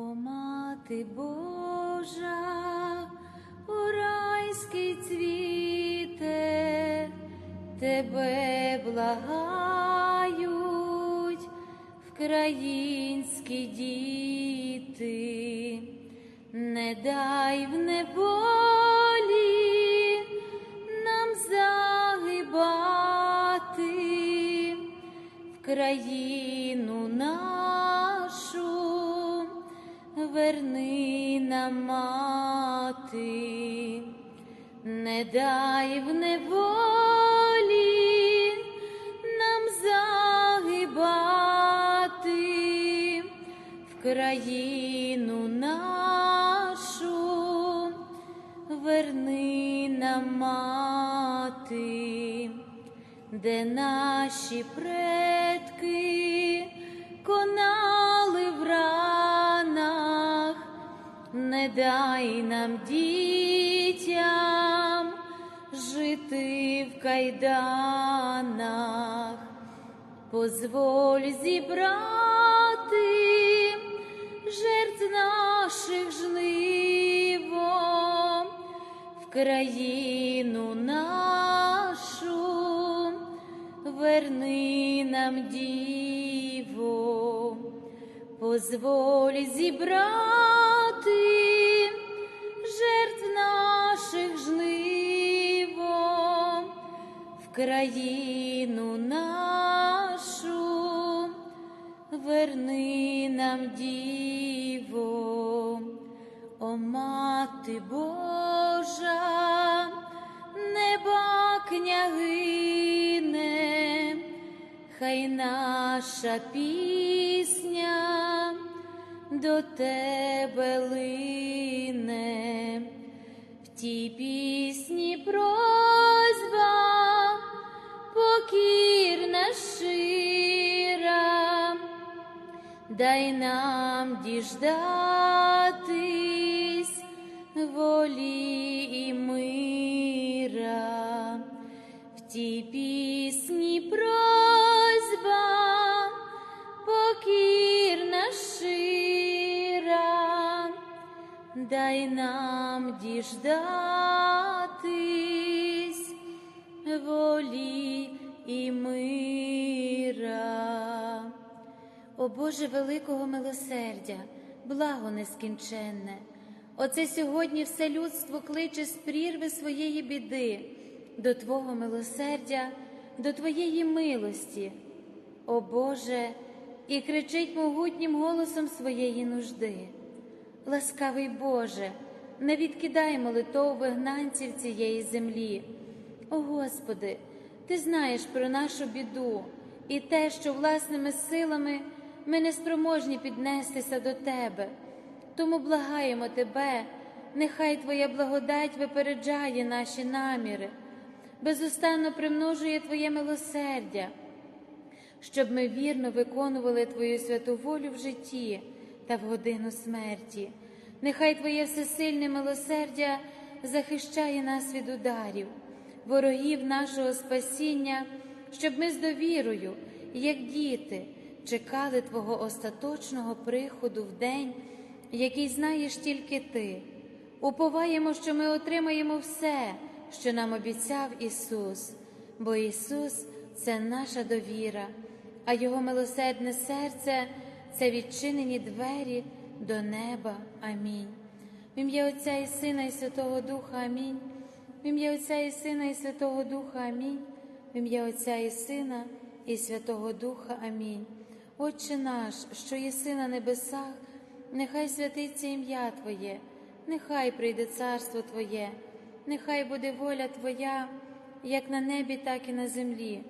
О мати Божа, у райський цвіте, тебе благають вкраїнські діти, не дай в неволі нам загибати в країну верни нам мати, не дай в неволі нам загибати в країну нашу, верни нам мати, де наші предки конали не дай нам дітям жити в кайданах, позволь зібрати жертв наших жниво в країну нашу, верни нам діво, позволь зібрати наших жниво в країну нашу, верни нам діво, о мати Божа, неба княгине, хай наша пісня до тебе лине, в тій пісні просьба покірна шира, дай нам діждатись волі і мира, в тій пісні просьба дай нам діждатись волі і мира. О Боже великого милосердя, благо нескінченне, Оце сьогодні все людство кличе з прірви своєї біди до Твого милосердя, до Твоєї милості, о Боже, і кричить могутнім голосом своєї нужди. Ласкавий Боже, не відкидай молитов вигнанців цієї землі. О Господи, Ти знаєш про нашу біду і те, що власними силами ми не спроможні піднестися до Тебе. Тому благаємо Тебе, нехай Твоя благодать випереджає наші наміри, безустанно примножує Твоє милосердя, щоб ми вірно виконували Твою святу волю в житті та в годину смерті. Нехай Твоє всесильне милосердя захищає нас від ударів, ворогів нашого спасіння, щоб ми з довірою, як діти, чекали Твого остаточного приходу в день, який знаєш тільки Ти. Уповаємо, що ми отримаємо все, що нам обіцяв Ісус, бо Ісус це наша довіра, а Його милосердне серце це відчинені двері до неба. Амінь. В ім'я Отця і Сина, і Святого Духа Амінь. В ім'я Отця і Сина, і Святого Духа Амінь. В ім'я Отця і Сина, і Святого Духа Амінь. Отче наш, що єси на небесах, нехай святиться ім'я Твоє, нехай прийде царство Твоє, нехай буде воля Твоя, як на небі, так і на землі.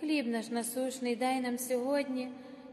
Хліб наш насушний дай нам сьогодні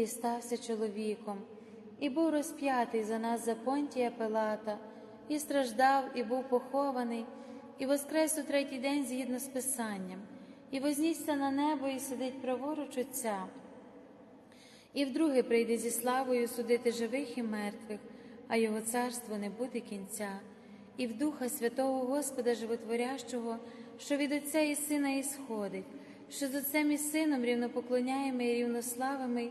і стався чоловіком, і був розп'ятий за нас за понтія Пилата, і страждав, і був похований, і воскрес у третій день згідно з Писанням, і вознісся на небо, і сидить праворуч Отця. І вдруге прийде зі славою судити живих і мертвих, а його царство не буде кінця, і в Духа Святого Господа Животворящого, що від Отця і Сина ісходить, що з Отцем і Сином рівнопоклоняємо і рівнославими,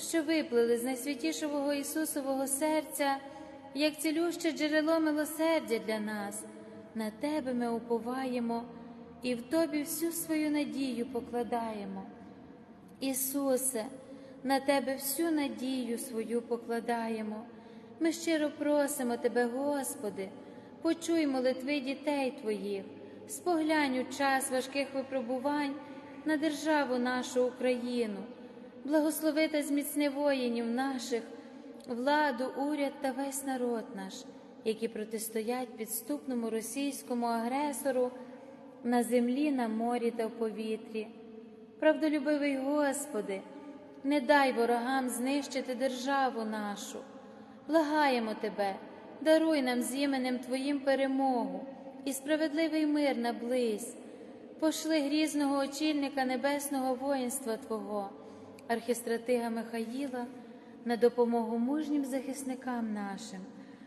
що виплили з найсвятішого Ісусового серця, як цілюще джерело милосердя для нас. На Тебе ми уповаємо і в Тобі всю свою надію покладаємо. Ісусе, на Тебе всю надію свою покладаємо. Ми щиро просимо Тебе, Господи, почуй молитви дітей Твоїх, споглянь у час важких випробувань на державу нашу Україну, благослови та зміцни воїнів наших, владу, уряд та весь народ наш, які протистоять підступному російському агресору на землі, на морі та в повітрі. Правдолюбивий Господи, не дай ворогам знищити державу нашу. Благаємо Тебе, даруй нам з іменем Твоїм перемогу і справедливий мир наблизь. Пошли грізного очільника небесного воїнства Твого, архістратига Михаїла, на допомогу мужнім захисникам нашим,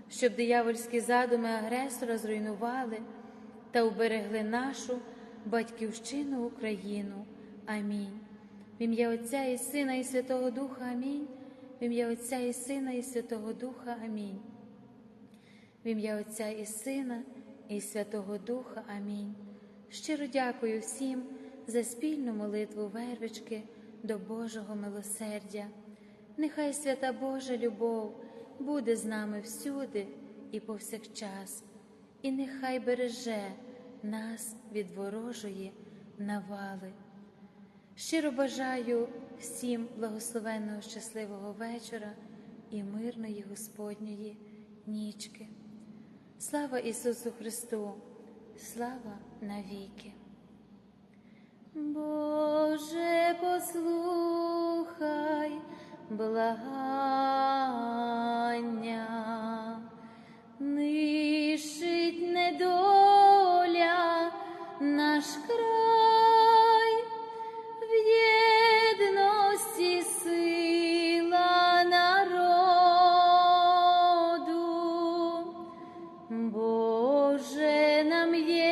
щоб диявольські задуми агресора зруйнували та уберегли нашу батьківщину Україну. Амінь. В ім'я Отця і Сина, і Святого Духа Амінь. В ім'я Отця і Сина, і Святого Духа Амінь. В ім'я Отця і Сина, і Святого Духа Амінь. Щиро дякую всім за спільну молитву вервички до Божого милосердя. Нехай свята Божа любов буде з нами всюди і повсякчас, і нехай береже нас від ворожої навали. Щиро бажаю всім благословенного щасливого вечора і мирної Господньої нічки. Слава Ісусу Христу! Слава навіки! Боже, послухай благання, нишить недоля наш край, в єдності сила. Боже, нам єдності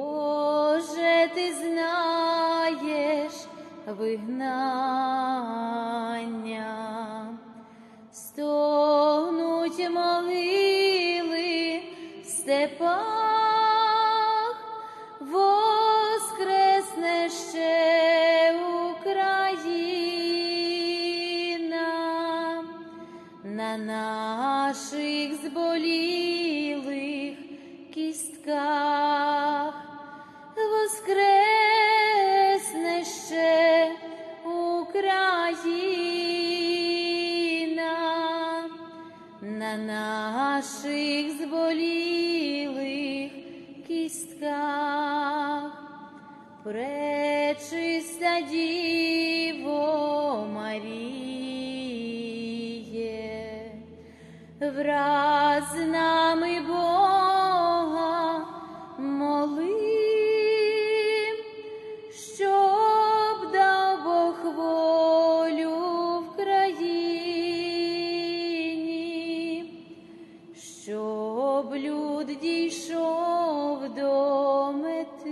Боже, ти знаєш вигнання, стогнуть могили в степах, воскресне ще Україна. На наших зболілих кістках, Україна на наших зболілих кістках, пречиста Діво Маріє, враз нами Бог. люд дійшов до мети.